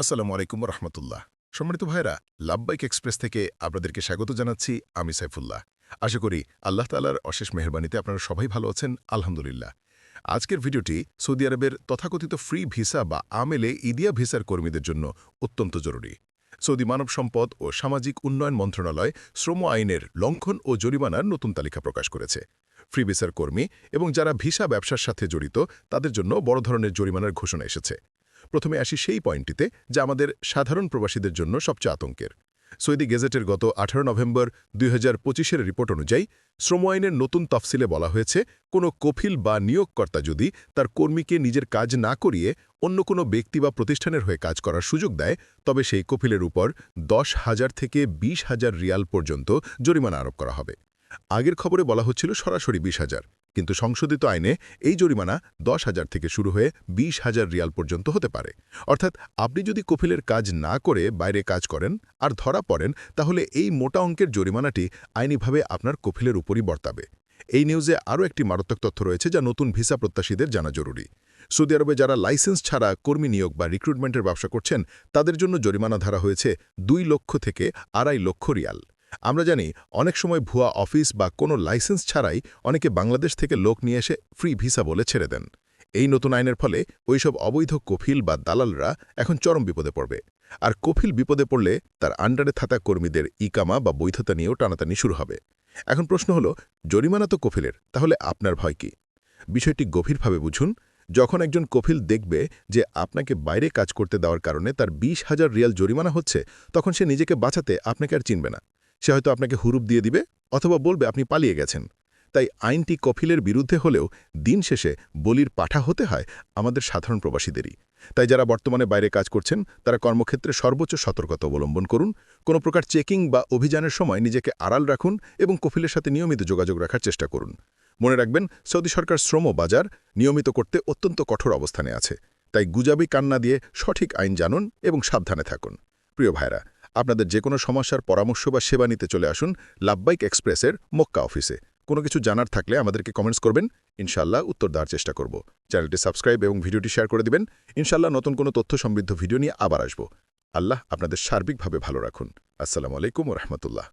আসসালামু আলাইকুম রহমতুল্লাহ সম্মানিত ভাইরা লাভবাইক এক্সপ্রেস থেকে আপনাদেরকে স্বাগত জানাচ্ছি, আমি সাইফুল্লাহ। আশা করি আল্লাহ তালার অশেষ মেহরবানিতে আপনারা সবাই ভালো আছেন, আলহামদুলিল্লাহ। আজকের ভিডিওটি সৌদি আরবের তথাকথিত ফ্রি ভিসা বা আমেলে ইদিয়া ভিসার কর্মীদের জন্য অত্যন্ত জরুরি। সৌদি মানব সম্পদ ও সামাজিক উন্নয়ন মন্ত্রণালয় শ্রম আইনের লঙ্ঘন ও জরিমানার নতুন তালিকা প্রকাশ করেছে। ফ্রি ভিসার কর্মী এবং যারা ভিসা ব্যবসার সাথে জড়িত, তাদের জন্য বড় ধরনের জরিমানার ঘোষণা এসেছে। প্রথমে আসি সেই পয়েন্টটিতে, যা আমাদের সাধারণ প্রবাসীদের জন্য সবচেয়ে আতঙ্কের। সৌদি গেজেটের গত আঠারো নভেম্বর দুই হাজার রিপোর্ট অনুযায়ী, শ্রম আইনের নতুন তফসিলে বলা হয়েছে, কোনো কফিল বা নিয়োগকর্তা যদি তার কর্মীকে নিজের কাজ না করিয়ে অন্য কোনো ব্যক্তি বা প্রতিষ্ঠানের হয়ে কাজ করার সুযোগ দেয়, তবে সেই কফিলের উপর দশ হাজার থেকে বিশ হাজার রিয়াল পর্যন্ত জরিমানা আরোপ করা হবে। আগের খবরে বলা হচ্ছিল সরাসরি বিশ হাজার। কিন্তু সংশোধিত আইনে এই জরিমানা দশ হাজার থেকে শুরু হয়ে বিশ হাজার রিয়াল পর্যন্ত হতে পারে। অর্থাৎ আপনি যদি কফিলের কাজ না করে বাইরে কাজ করেন আর ধরা পড়েন, তাহলে এই মোটা অঙ্কের জরিমানাটি আইনিভাবে আপনার কফিলের উপরই বর্তাবে। এই নিউজে আরও একটি মারাত্মক তথ্য রয়েছে যা নতুন ভিসা প্রত্যাশীদের জানা জরুরি। সৌদি আরবে যারা লাইসেন্স ছাড়া কর্মী নিয়োগ বা রিক্রুটমেন্টের ব্যবসা করছেন, তাদের জন্য জরিমানা ধারা হয়েছে দুই লক্ষ থেকে আড়াই লক্ষ রিয়াল। আমরা জানি অনেক সময় ভুয়া অফিস বা কোনো লাইসেন্স ছাড়াই অনেকে বাংলাদেশ থেকে লোক নিয়ে এসে ফ্রি ভিসা বলে ছেড়ে দেন। এই নতুন আইনের ফলে ওইসব অবৈধ কফিল বা দালালরা এখন চরম বিপদে পড়বে। আর কফিল বিপদে পড়লে তার আন্ডারে থাকা কর্মীদের ইকামা বা বৈধতা নিয়েও টানাটানি শুরু হবে। এখন প্রশ্ন হলো, জরিমানা তো কফিলের, তাহলে আপনার ভয় কি? বিষয়টি গভীরভাবে বুঝুন। যখন একজন কফিল দেখবে যে আপনাকে বাইরে কাজ করতে দেওয়ার কারণে তার বিশ হাজার রিয়াল জরিমানা হচ্ছে, তখন সে নিজেকে বাঁচাতে আপনাকে আর চিনবে না। সে হয়তো আপনাকে হুরুপ দিয়ে দিবে অথবা বলবে আপনি পালিয়ে গেছেন। তাই আইনটি কফিলের বিরুদ্ধে হলেও দিন শেষে বলির পাঠা হতে হয় আমাদের সাধারণ প্রবাসীদেরই। তাই যারা বর্তমানে বাইরে কাজ করছেন, তারা কর্মক্ষেত্রে সর্বোচ্চ সতর্কতা অবলম্বন করুন। কোনো প্রকার চেকিং বা অভিযানের সময় নিজেকে আড়াল রাখুন এবং কফিলের সাথে নিয়মিত যোগাযোগ রাখার চেষ্টা করুন। মনে রাখবেন, সৌদি সরকার শ্রম বাজার নিয়মিত করতে অত্যন্ত কঠোর অবস্থানে আছে। তাই গুজাবি কান্না দিয়ে সঠিক আইন জানুন এবং সাবধানে থাকুন। প্রিয় ভাইরা আপনাদের যে কোনো সমস্যার পরামর্শ বা সেবা নিতে চলে আসুন লাভবাইক এক্সপ্রেসের মক্কা অফিসে। কোনো কিছু জানার থাকলে আমাদেরকে কমেন্টস করবেন ইনশাল্লাহ উত্তর দেওয়ার চেষ্টা করব। চ্যানেলটি সাবস্ক্রাইব এবং ভিডিওটি শেয়ার করে দিবেন। ইনশাল্লাহ নতুন কোনো তথ্য সমৃদ্ধ ভিডিও নিয়ে আবার আসব। আল্লাহ আপনাদের সার্বিকভাবে ভালো রাখুন। আসসালামু আলাইকুম রহমতুল্লাহ।